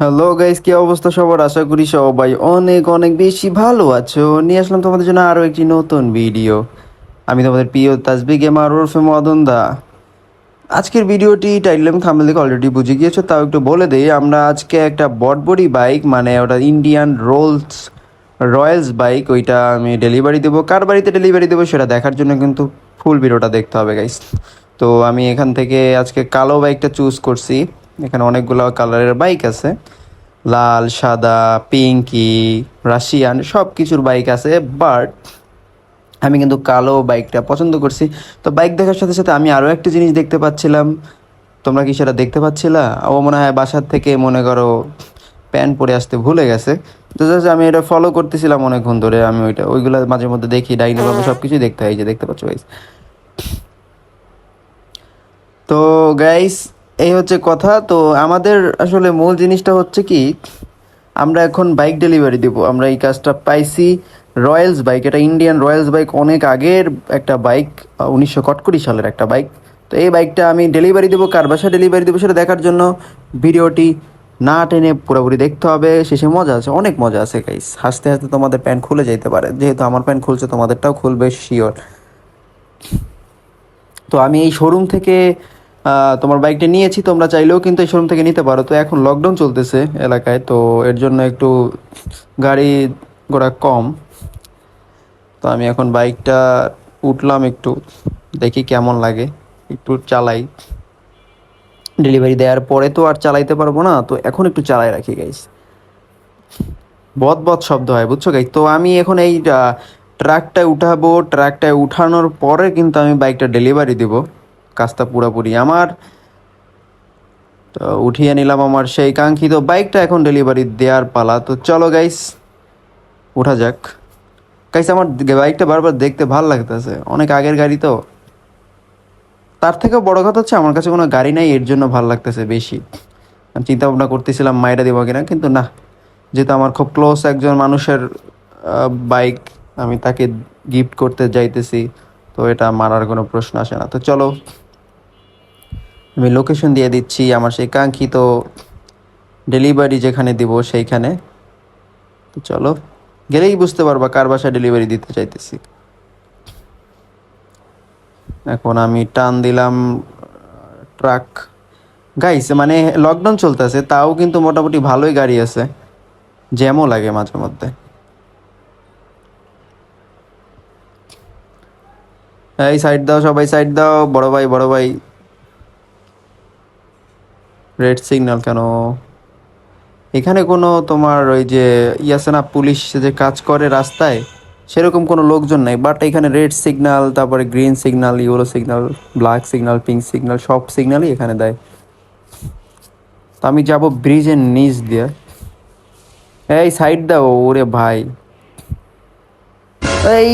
Hello guys কি অবস্থা সবার? আশা করি সবাই অনেক অনেক বেশি ভালো আছো। নিয়ে আসলাম তোমাদের জন্য আরও একটি নতুন ভিডিও আমি তোমাদের প্রিয় তাসবি গেমার ওরফে মদন দা। আজকের ভিডিওটি টাইটেল এবং থাম্বনেল দেখে অলরেডি বুঝে গিয়েছো, তাও একটু বলে দিই, আমরা আজকে একটা বটবডি বাইক মানে ওটা ইন্ডিয়ান রোলস রয়্যালস বাইক ওইটা আমি ডেলিভারি দেবো। কার বাড়িতে ডেলিভারি দেবো সেটা দেখার জন্য কিন্তু ফুল ভিডিওটা দেখতে হবে গাইস তো আমি এখান থেকে আজকে কালো বাইকটা চুজ করছি। এখানে অনেকগুলো কালারের বাইক আছে। লাল সাদা পিঙ্কি রাশিয়ান সব কিছুর বাইক আছে বাট আমি কিন্তু কালো বাইকটা পছন্দ করছি। তো বাইক দেখার সাথে সাথে আমি আরও একটা জিনিস দেখতে পাচ্ছিলাম। তোমরা কি সেটা দেখতে পাচ্ছিলা? ও মনে হয় বাসার থেকে মনে করো প্যান্ট পরে আসতে ভুলে গেছে। তো জাস্ট আমি এটা ফলো করতেছিলাম অনেকক্ষণ ধরে। আমি ওইটা ওইগুলো মাঝে মধ্যে দেখি ডাইনি বাবু সব কিছুই দেখতে হয়। যে দেখতে পাচ্ছ গাইস তো গাইস এই হচ্ছে কথা। তো আমাদের আসলে মূল জিনিসটা হচ্ছে কি, আমরা এখন বাইক ডেলিভারি দিব। আমরা এই কাজটা পাইছি রয়্যালস বাইক এটা ইন্ডিয়ান রয়্যালস বাইক অনেক আগের একটা বাইক উনিশশো কটকুড়ি সালের একটা বাইক তো এই বাইকটা আমি ডেলিভারি দেবো। কার বাসা ডেলিভারি দেবো সেটা দেখার জন্য ভিডিওটি না টেনে পুরোপুরি দেখতে হবে। শেষে মজা আছে, অনেক মজা আছে গাইস হাসতে হাসতে তোমাদের প্যান্ট খুলে যেতে পারে। যেহেতু আমার প্যান্ট খুলছে, তোমাদেরটাও খুলবে শিওর তো আমি এই শোরুম থেকে তোমার বাইকটা নিয়েছি, তোমরা চাইলেও কিন্তু এই শোরুম থেকে নিতে পারো। তো এখন লকডাউন চলতেছে এলাকায়, তো এর জন্য একটু গাড়ি ঘোড়া কম। তো আমি এখন বাইকটা উঠলাম একটু, দেখি কেমন লাগে, একটু চালাই। ডেলিভারি দেওয়ার পরে তো আর চালাইতে পারব না, তো এখন একটু চালাই রাখি গাইস বদ বদ শব্দ হয়, বুঝছ গাই তো আমি এখন এই ট্রাকটায় উঠাবো ট্রাকটায় উঠানোর পরে কিন্তু আমি বাইকটা ডেলিভারি দিব। কাজটা পুরোপুরি আমার। তো উঠিয়ে নিলাম আমার সেই কাঙ্ক্ষিত বাইকটা, এখন ডেলিভারি দেওয়ার পালা। তো চলো গাইস ওঠা যাক। গাইস আমার বাইকটা বারবার দেখতে ভালো লাগতেছে। অনেক আগের গাড়ি তো। তার থেকেও বড় কথা হচ্ছে, আমার কাছে কোনো গাড়ি নাই, এর জন্য ভালো লাগতেছে বেশি। আমি চিন্তা ভাবনা করতেছিলাম মাইরা দেবো কিনা, কিন্তু না। যেহেতু আমার খুব ক্লোজ একজন মানুষের বাইক, আমি তাকে গিফট করতে যাইতেছি, তো এটা মারার কোনো প্রশ্ন আসে না। তো চলো। আমি লোকেশন দিয়ে দিচ্ছি, আমার সেই কাঙ্ক্ষিত ডেলিভারি যেখানে দিব সেইখানে। তো চলো, গেলেই বুঝতে পারবা কার বাসায় ডেলিভারি দিতে চাইতেছি। এখন আমি টান দিলাম ট্রাক গাইস মানে লকডাউন চলতেছে, তাও কিন্তু মোটামুটি ভালোই গাড়ি আছে। জ্যামও লাগে মাঝে মধ্যে। এই সাইড দাও, সবাই সাইড দাও, বড় ভাই বড় ভাই। রেড সিগন্যাল কেন? এখানে কোনো তোমার ওই যে আছে না পুলিশ যে কাজ করে রাস্তায়, সেরকম কোনো লোকজন নাই বাট এখানে রেড সিগন্যাল, তারপরে green signal, yellow signal, black signal, pink signal, সব সিগন্যালই এখানে দেয়। তো আমি যাব ব্রিজের নিচ দিয়ে। এই সাইড দাও, ওরে ভাই। এই!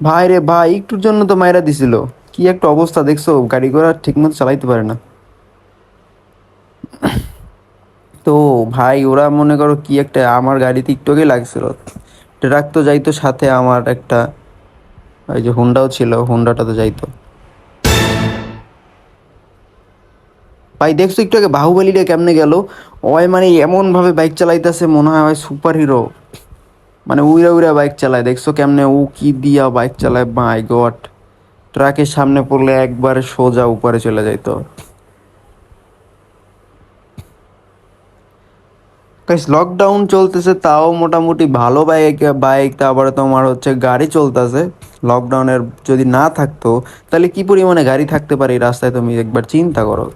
ভাই রে ভাই, একটুর জন্য তো মায়েরা দিছিল। কি একটা অবস্থা দেখছ? গাড়ি ঘোড়া ঠিকমতো চালাইতে পারে না। তো ভাই, ওরা মনে করো কি একটা আমার গাড়িতে একটু আগেই লাগছিল। ট্রাক তো যাইতো সাথে আমার একটা, ওই যে হুন্ডাও ছিল হুন্ডাটা তো যাইতো। ভাই, দেখছ একটু আগে বাহুবলীটা কেমনে গেল? ওই মানে এমন ভাবে বাইক চালাইতেছে, মনে হয় সুপার হিরো মানে উইরা উইরা বাইক চালায়। দেখছ কেমনে ও কি দিয়া বাইক চালায়? মাই গড ট্রাকের সামনে পড়লে একবারে সোজা উপরে চলে যাইতো। লকডাউন চলতেছে, তাও মোটামুটি ভালো বাইক বাইক তারপরে তোমার হচ্ছে গাড়ি চলতেছে। লকডাউনের যদি না থাকতো, তাহলে কি পরিমাণে গাড়ি থাকতে পারে এই রাস্তায় তুমি একবার চিন্তা করো।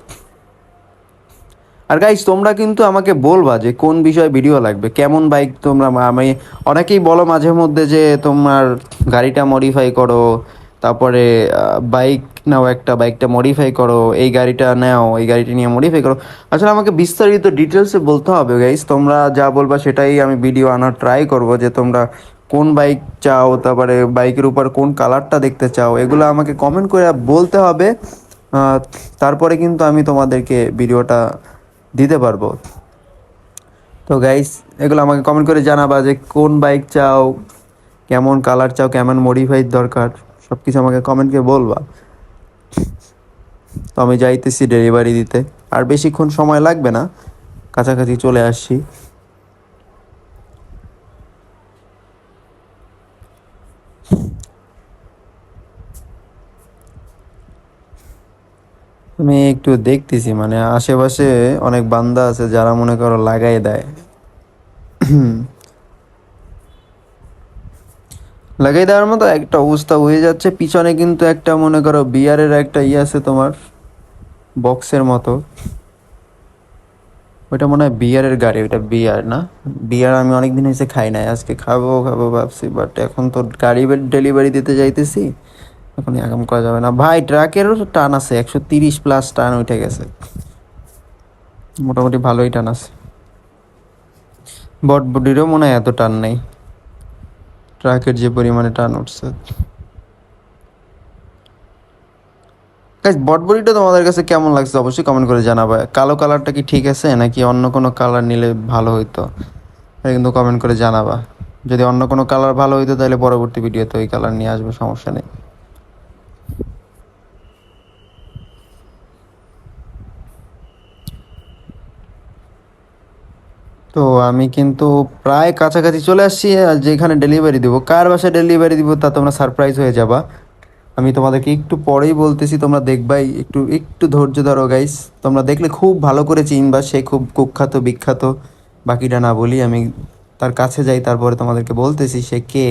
আর গাইস তোমরা কিন্তু আমাকে বলবা যে কোন বিষয়ে ভিডিও লাগবে, কেমন বাইক তোমরা, আমি অনেকেই বলো মাঝে মধ্যে যে তোমার গাড়িটা মডিফাই করো তারপরে বাইক নাও একটা বাইকটা মডিফাই করো, এই গাড়িটা নাও, এই গাড়িটা নিয়ে মডিফাই করো। আসলে আমাকে বিস্তারিত ডিটেলসে বলতে হবে গাইস তোমরা যা বলবা সেটাই আমি ভিডিও আনার ট্রাই করব যে তোমরা কোন বাইক চাও, তারপরে বাইকের উপর কোন কালারটা দেখতে চাও, এগুলো আমাকে কমেন্ট করে বলতে হবে। তারপরে কিন্তু আমি তোমাদেরকে ভিডিওটা দিতে পারব। তো গাইস এগুলো আমাকে কমেন্ট করে জানাবা যে কোন বাইক চাও, কেমন কালার চাও, কেমন মডিফাইড দরকার। সব কিছু আমাকে কমেন্ট করে বলবা। তো আমি যাইতেছি ডেলিভারি দিতে। আর বেশিক্ষণ সময় লাগবে না। কাছাকাছি চলে আসছি। আমি একটু দেখতেছি মানে আশেপাশে অনেক বান্দা আছে যারা মনে করো লাগাই দেয়। লাগাই দেওয়ার মতো একটা অবস্থা হয়ে যাচ্ছে। পিছনে কিন্তু একটা, মনে করো, বিয়ারের একটা ইয়ে আছে তোমার, বক্সের মতো। ওইটা মনে হয় বিয়ারের গাড়ি, ওইটা বিয়ার না? বিয়ার আমি অনেক দিন হয়েছে খাই নাই, আজকে খাব খাব ভাবছি বাট এখন তো গাড়ি ডেলিভারি দিতে যাইতেছি এখন এখন করা যাবে না। ভাই, ট্রাকেরও টান আছে, একশো তিরিশ প্লাস টান উঠে গেছে। মোটামুটি ভালোই টান আছে। বটবডিরও মনে হয় এত টান নেই। ট্রাকের যে পরিমাণে টান উঠছে। গাইজ বটবডিটা তোমাদের কাছে কেমন লাগছে অবশ্যই কমেন্ট করে জানাবে। কালো কালারটা কি ঠিক আছে, নাকি অন্য কোনো কালার নিলে ভালো হইতো? কিন্তু কমেন্ট করে জানাবা। যদি অন্য কোনো কালার ভালো হইতো, তাহলে পরবর্তী ভিডিওতে ওই কালার নিয়ে আসবে, সমস্যা নেই। তো আমি কিন্তু প্রায় কাছাকাছি চলে আসছি যেখানে ডেলিভারি দেবো, কার বাসায় ডেলিভারি দিব তা তোমরা সারপ্রাইজ হয়ে যাবা। আমি তোমাদেরকে একটু পরেই বলতেছি, তোমরা দেখবাই, একটু একটু ধৈর্য ধরো গাইস তোমরা দেখলে খুব ভালো করে চিনবা, সে খুব কুখ্যাত, বিখ্যাত। বাকিটা না বলি, আমি তার কাছে যাই, তারপরে তোমাদেরকে বলতেছি সে কে।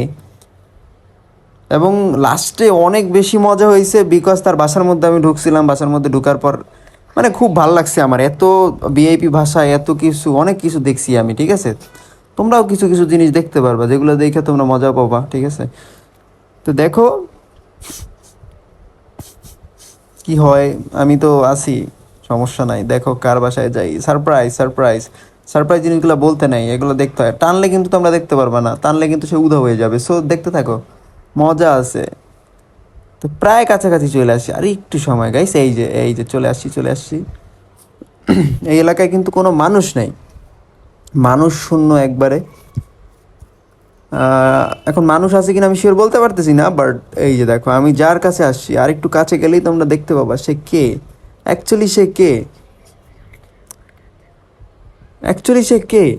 এবং লাস্টে অনেক বেশি মজা হয়েছে বিকজ তার বাসার মধ্যে আমি ঢুকছিলাম, বাসার মধ্যে ঢুকার পর মানে খুব ভালো লাগছে আমার। এত ভিআইপি ভাষা, এত কিছু, অনেক কিছু দেখছি আমি, ঠিক আছে? তোমরাও কিছু কিছু জিনিস দেখতে পারবা, যেগুলো দেখে তোমরা মজা পাবা, ঠিক আছে? তো দেখো, কি হয়, আমি তো আছি, সমস্যা নাই। দেখো কার বাসায় যাই। সারপ্রাইজ সারপ্রাইজ সারপ্রাইজ জিনিসগুলো বলতে নাই, এগুলো দেখতে হয়। টানলে কিন্তু তোমরা দেখতে পারবা না, টানলে কিন্তু সে উধা হয়ে যাবে। সো দেখতে থাকো, মজা আছে। তো প্রায় কাছাকাছি চলে আসছি আর একটু সময় গাইস এই যে এই যে চলে আসছি চলে আসছি। এই এলাকায় কিন্তু কোনো মানুষ নেই। মানুষ শূন্য একবারে। এখন মানুষ আছে কিনা আমি শিওর বলতে পারতেছি না বাট এই যে দেখো, আমি যার কাছে আসছি, আর একটু কাছে গেলেই তোমরা দেখতে পাবা, সে কে? অ্যাকচুয়ালি সে কে? অ্যাকচুয়ালি সে কে?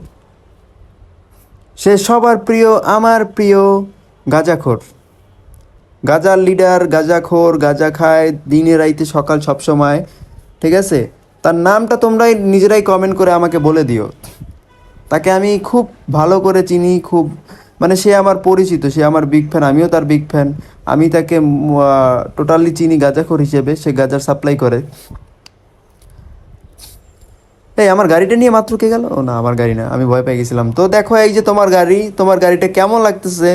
সে সবার প্রিয়, আমার প্রিয় গাজাখোর। গাজার লিডার গাজাখোর গাজা খায় দিনে রাইতে সকাল সব সময়। ঠিক আছে? তার নামটা তোমরাই নিজেরাই কমেন্ট করে আমাকে বলে দিও। তাকে আমি খুব ভালো করে চিনি, খুব মানে সে আমার পরিচিত, সে আমার বিগ ফ্যান আমিও তার বিগ ফ্যান আমি তাকে টোটালি চিনি গাজাখোর হিসেবে, সে গাজার সাপ্লাই করে। এই, আমার গাড়িটা নিয়ে মাত্র কে গেল? না, আমার গাড়ি না, আমি ভয় পেয়ে গেছিলাম। তো দেখো, এই যে তোমার গাড়ি, তোমার গাড়িটা কেমন লাগতেছে?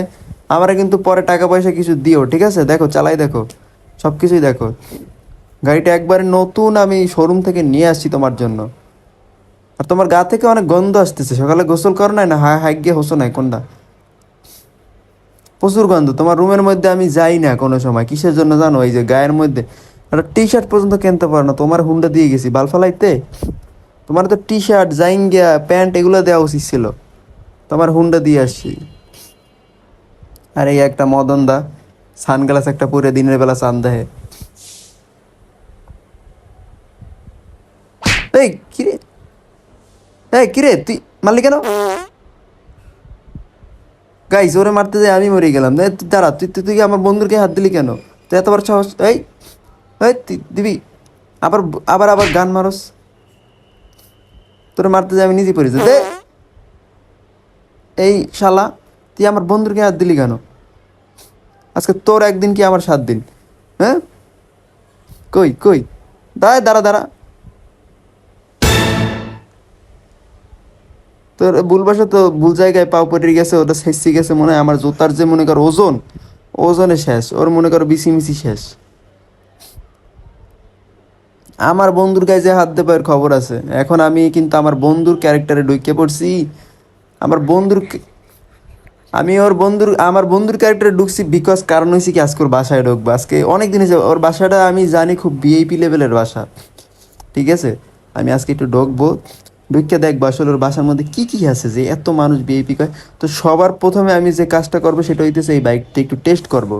আমরা কিন্তু পরে টাকা পয়সা কিছু দিও, ঠিক আছে? দেখো, চালাই দেখো। সব কিছুই দেখো। গাড়িটা একবারে নতুন আমি শোরুম থেকে নিয়ে আসছি তোমার জন্য। আর তোমার গা থেকে অনেক গন্ধ আসতেছে। সকালে গোসল করো নাই না? হাই হাই গিয়ে হোসো নাই, কোনটা? প্রচুর গন্ধ। তোমার রুমের মধ্যে আমি যাই না কোনো সময়। কিসের জন্য জানো? এই যে গায়ের মধ্যে। একটা টি শার্ট পর্যন্ত কিনতে পারো না। তোমার হুন্ডা দিয়ে গেছি। বাল ফালাইতে? তোমার তো টি শার্ট জাইঙ্গিয়া প্যান্ট এগুলো দেওয়া উচিত ছিল। তোমার হুন্ডা দিয়ে আসছি। আর এই একটা মদন দা সানগ্লাস একটা পরে দিনের বেলা চান দেহে। এই কিরে এই কিরে তুই মারলি কেন? গাইস ওরে মারতে যাই আমি মরে গেলাম। দাঁড়া, তুই তুই তুই আমার বন্ধুকে হাত দিলি কেন? তুই এতবার সাহস, এই দিবি? আবার আবার আবার গান মারস। তোরে মারতে যাই আমি নিজে দে। এই শালা, তুই আমার বন্ধুকে হাত দিলি কেন? আজকে তোর একদিন কি আমার সাত দিন? হ্যাঁ? কই কই? দাঁড়া দাঁড়া দাঁড়া। তোর ভুল বাসা তো ভুল জায়গায় পাও পড়ে গেছে, ওটা শেষি গেছে মনে হয়। আমার জুতার যে মনে কর ওজন, ওজনে শেষ, ওর মনে কর বিসি মিসি শেষ। আমার বন্ধুর গায়ে যে হাত দেবার খবর আছে, এখন আমি কিন্তু আমার বন্ধুর ক্যারেক্টারে ঢুকে পড়ছি। আমার বন্ধুর আমি ওর বন্ধুর, আমার বন্ধুর ক্যারেক্টারে ঢুকছি বিকজ কারণ হয়েছে কি, আজকে ওর বাসায় ঢুকবো। আজকে অনেক দিন হয়েছে, ওর বাসাটা আমি জানি খুব ভিআইপি লেভেলের বাসা। ঠিক আছে? আমি আজকে একটু ঢুকবো, ঢুকে দেখব আসলে ওর বাসার মধ্যে কি কি আছে যে এত মানুষ ভিআইপি করে। তো সবার প্রথমে আমি যে কাজটা করব সেটা হইতেছে এই বাইকটা একটু টেস্ট করব।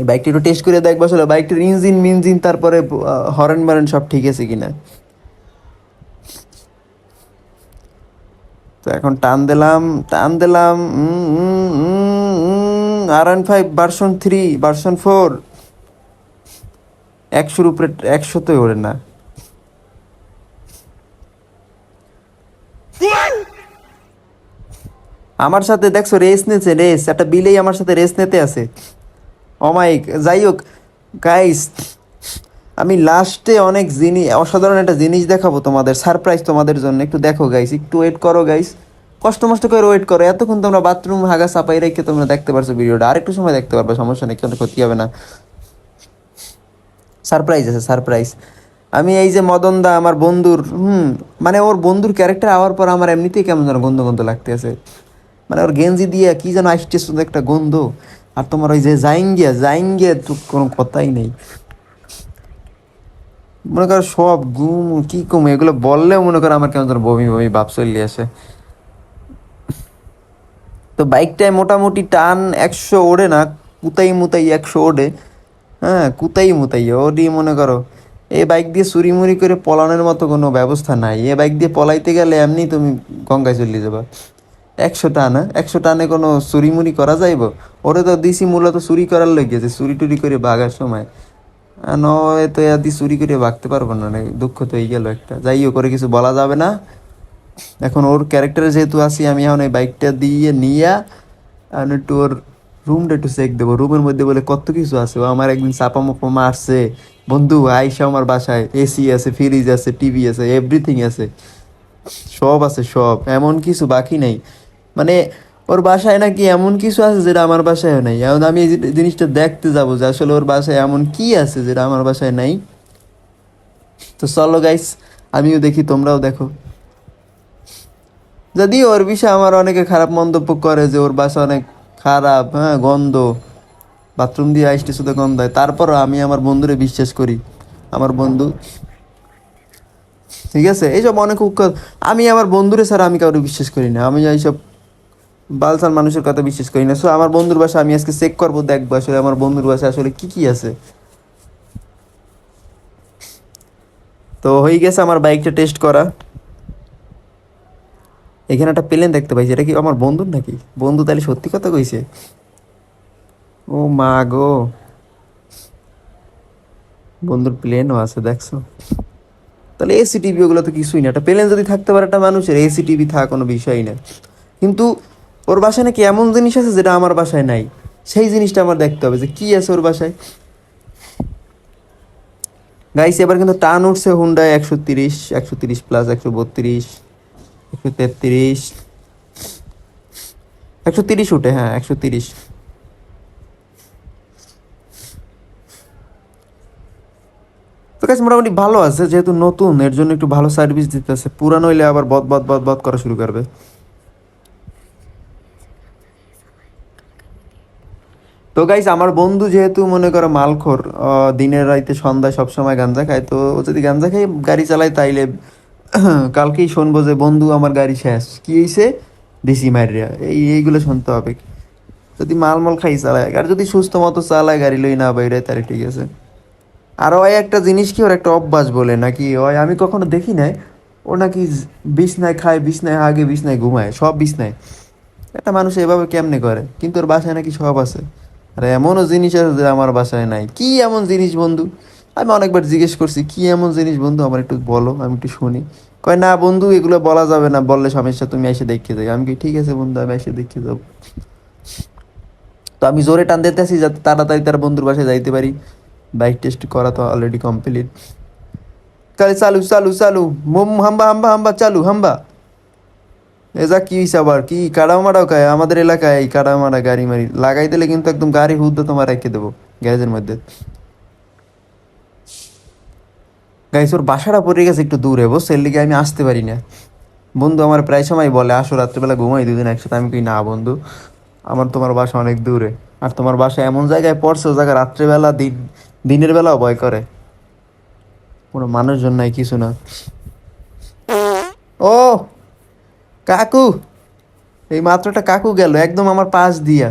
এই বাইকটা একটু টেস্ট করে দেখব আসলে বাইকটার ইঞ্জিন মিঞ্জিন তারপরে হরেন মারেন সব ঠিক আছে কিনা। তো এখন টান দিলাম টান দিলাম R N five version three version four একশোর উপরে, একশোতে ওড়ে না। আমার সাথে দেখছ রেস নিয়েছে রেস একটা বিলেই আমার সাথে রেস নিতে আছে। অমাইক যাই হোক গাইস আমি লাস্টে অনেক জিনিস, অসাধারণ একটা জিনিস দেখাবো তোমাদের সারপ্রাইজ তোমাদের জন্য। একটু দেখো গাইস একটু ওয়েট করো গাইস কষ্ট মষ্ট করে ওয়েট করো। এতক্ষণ তোমরা বাথরুম হাগা সাপাই রেখে তোমরা দেখতে পারছ ভিডিওটা। আরেকটু সময় দেখতে পারবে, সমস্যা নেই, কোনো ক্ষতি হবে না। সারপ্রাইজ আছে সারপ্রাইজ আমি এই যে মদন দা আমার বন্ধুর, হুম মানে ওর বন্ধুর ক্যারেক্টার আওয়ার পর আমার এমনিতেই কেমন যেন গন্ধ গন্ধ লাগতে আছে মানে ওর গেঞ্জি দিয়ে কি যেন আসছে, শুধু একটা গন্ধ। আর তোমার ওই যে জাইঙ্গিয়া জাইঙ্গিয়া তো কোনো কথাই নেই। মনে করো সব গুম, কি কম এগুলো বললেও মনে করো আমার কেমন বমি বমি ভাব চলে আসে। তো বাইকটায় মোটামুটি টান একশো ওড়ে না, কুতাই মুতাই একশো ওড়ে। হ্যাঁ কুতাই মুতাই, ওরই মনে করো। এই বাইক দিয়ে চুরিমুরি করে পলানোর মতো কোনো ব্যবস্থা নাই। এ বাইক দিয়ে পলাইতে গেলে এমনি তুমি গঙ্গায় চলে যাবা। একশো টান হ্যাঁ? একশো টানে কোনো চুরিমুরি করা যাইব? ওরে তো দিছি মূলত চুরি করার লেগেছে চুরি টুরি করে বাগার সময়। নয় তো এদি চুরি করে বাগতে পারব না। দুঃখ তো এই গেল একটা। যাই হোক করে কিছু বলা যাবে না। এখন ওর ক্যারেক্টারে যেহেতু আছি, আমি এখন এই বাইকটা দিয়ে নিয়ে আমি একটু ওর রুমটা একটু চেক দেবো। রুমের মধ্যে বলে কত কিছু আছে? ও আমার একদিন চাপা মাপা মারছে। বন্ধু, আইসা আমার বাসায়। এসি আছে ফ্রিজ আছে টিভি আছে এভরিথিং আছে। সব আছে, সব। এমন কিছু বাকি নেই। মানে ওর বাসায় নাকি এমন কিছু আছে যেটা আমার বাসায় নাই। এখন আমি এই জিনিসটা দেখতে যাব যে আসলে ওর বাসায় এমন কি আছে যেটা আমার বাসায় নাই। তো চলো গাইস আমিও দেখি, তোমরাও দেখো। যদি ওর বিষয়ে আমার অনেকে খারাপ মন্তব্য করে যে ওর বাসা অনেক খারাপ হ্যাঁ গন্ধ। বাথরুম দিয়ে আইসটি শুধু গন্ধ হয়। তারপরও আমি আমার বন্ধুরে বিশ্বাস করি। আমার বন্ধু। ঠিক আছে? এইসব অনেক আমি আমার বন্ধুরে ছাড়া আমি কাউকে বিশ্বাস করি না। আমি এইসব বালসাল মানুষের কথা বিশ্বাস করি না। সো আমার বন্ধুর বাসা আমি আজকে চেক করব, দেখব আসলে আমার বন্ধুর বাসা আসলে কি কি আছে। তো হয়ে গেছে আমার বাইকটা টেস্ট করা। এখানে একটা প্লেন দেখতে পাইছি এটা কি আমার বন্ধুর নাকি? বন্ধু তাহলে সত্যি কথা কইছে? ও মা গো। বন্ধুর প্লেনও আছে, দেখছ? তাহলে এসি টিভি ওগুলো তো কিছুই না। একটা প্লেন যদি থাকতে পারে, একটা মানুষের এসি টিভি থাকা কোনো বিষয়ই না। কিন্তু ওর বাসায় নাকি এমন জিনিস আছে যেটা আমার বাসায় নাই? সেই জিনিসটা আমার দেখতে হবে যে কি আছে ওর বাসায়। গাইস এবার কিন্তু টান উঠছে হুন্ডায় একশো তিরিশ একশো তিরিশ প্লাস একশো বত্রিশ, একশো তেত্রিশ। একশো তিরিশ উঠে হ্যাঁ একশো তিরিশ। তো কাছে মোটামুটি ভালো আছে, যেহেতু নতুন, এর জন্য একটু ভালো সার্ভিস দিতেছে। পুরানো হইলে আবার বদ বদ বদ বদ করা শুরু করবে। তো গাইস আমার বন্ধু যেহেতু মনে করো মালখোর দিনের রাইতে সন্ধ্যায় সবসময় গাঞ্জা খায়, তো ও যদি গাঞ্জা খাই গাড়ি চালায়, তাইলে কালকেই শুনব যে, বন্ধু, আমার গাড়ি শেষ। কি হয়েছে দেশি মারিয়া এই, এইগুলো শুনতে হবে। যদি মাল মালমল খাই, চালায়। আর যদি সুস্থ মতো চালায়, গাড়ি লই না বাইরে, তাহলে ঠিক আছে। আর ওই একটা জিনিস কি, ওর একটা অভ্যাস বলে, নাকি? ওই আমি কখনো দেখি নাই? ও নাকি বিছনায় খায়, বিছনায় হাগে বিছনায় ঘুমায়, সব বিছনায়। একটা মানুষ এভাবে কেমনে করে? কিন্তু ওর বাসায় নাকি সব আছে। আর এমনও জিনিস আছে যে আমার বাসায় নাই। কি এমন জিনিস বন্ধু? আমি অনেকবার জিজ্ঞেস করছি, কি এমন জিনিস বন্ধু? আমার একটু বলো, আমি একটু শুনি। কয়, না বন্ধু, এগুলো বলা যাবে না। বললে সমস্যা, তুমি এসে দেখে যাই আমি কি ঠিক আছে বন্ধু, আমি এসে দেখে যাব। তো আমি জোরে টান দিতে দিতেছি যাতে তাড়াতাড়ি তার বন্ধুর বাসায় যাইতে পারি। বাইক টেস্ট করা তো অলরেডি কমপ্লিট তাহলে চালু চালু চালু। হাম্বা হাম্বা হাম্বা, চালু, হাম্বা। এ যা কি হইছে আবার? কি কাড়াও মারাও খায়? আমাদের এলাকায় কাড়াও মারা গাড়ি মারি। লাগাই দিলে কিন্তু একদম গাড়ি হুদ্দ তোমার রেখে দেবো গ্যারেজের মধ্যে। গাইস ওর বাসাটা পড়ে গেছে একটু দূরে, বুঝছে? এর লিগে আমি আসতে পারি না। বন্ধু আমার প্রায় সময় বলে, আসো, রাত্রেবেলা ঘুমাই দুদিন একসাথে। আমি কই, না বন্ধু, আমার তোমার বাসা অনেক দূরে। আর তোমার বাসা এমন জায়গায় পড়ছে জায়গায় রাত্রেবেলা, দিন, দিনের বেলাও ভয় করে। কোনো মানুষজন নাই, কিছু না। ও! কাকু, এই মাত্রটা কাকু গেল, একদম আমার পাশ দিয়া।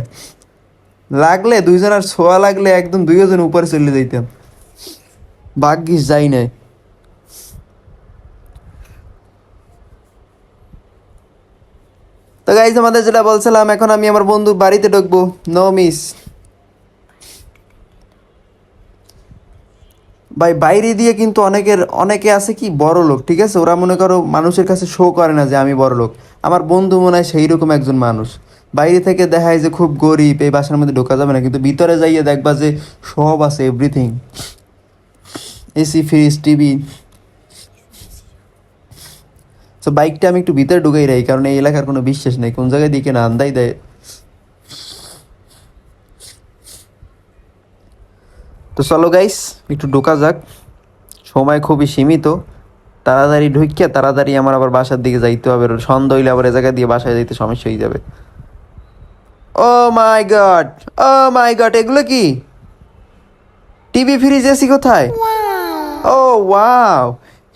লাগলে দুইজন আর ছোয়া লাগলে একদম দুইজন উপরে চলে যাইতাম। ভাগ্যিস যাই নাই। তো গাইজ আমাদের যেটা বলছিলাম, এখন আমি আমার বন্ধুর বাড়িতে ঢুকবো। নো মিস ভাই, বাইরে দিয়ে কিন্তু অনেকের, অনেকে আছে কি বড় লোক, ঠিক আছে? ওরা মনে করো মানুষের কাছে শো করে না যে আমি বড় লোক। আমার বন্ধু মনে হয় সেই রকম একজন মানুষ। বাইরে থেকে দেখায় যে খুব গরিব, এই বাসার মধ্যে ঢোকা যাবে না। কিন্তু ভিতরে যাইয়ে দেখবা যে সব আছে এভরিথিং এসি ফ্রিজ টিভি তো বাইকটা আমি একটু ভিতরে ঢুকাই রাখি, কারণ এই এলাকার কোনো বিশ্বাস নেই। কোন জায়গায় দিকে না আন্দাই দেয়। তো চলো গাইস একটু ঢোকা যাক। সময় খুবই সীমিত। তাড়াতাড়ি ঢুকিয়া তাড়াতাড়ি আমার আবার বাসার দিকে যাইতে হবে। সন্ধ্যা হইলে আবার এ জায়গা দিয়ে বাসায় যাইতে সমস্যা হয়ে যাবে। ও মাই গড ও মাই গড এগুলো কি? টিভি ফ্রিজ এসি কোথায়? ও ওয়াও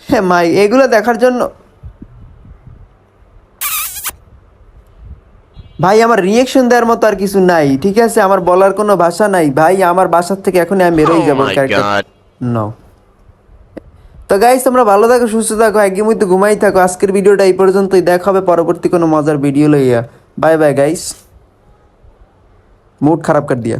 হ্যাঁ মাই এগুলো দেখার জন্য ভাই আমার রিয়েকশন দেওয়ার মতো আর কিছু নাই ঠিক আছে? আমার বলার কোনো ভাষা নাই। ভাই আমার বাসার থেকে এখন আমি বেরোই যাব. নো তো গাইস তোমরা ভালো থাকো সুস্থ থাকো একদম মধ্যে ঘুমাই থাকো। আজকের ভিডিওটা এই পর্যন্তই। দেখা হবে পরবর্তী কোনো মজার ভিডিও লইয়া। বাই বাই গাইস মুড খারাপ কর দিয়া।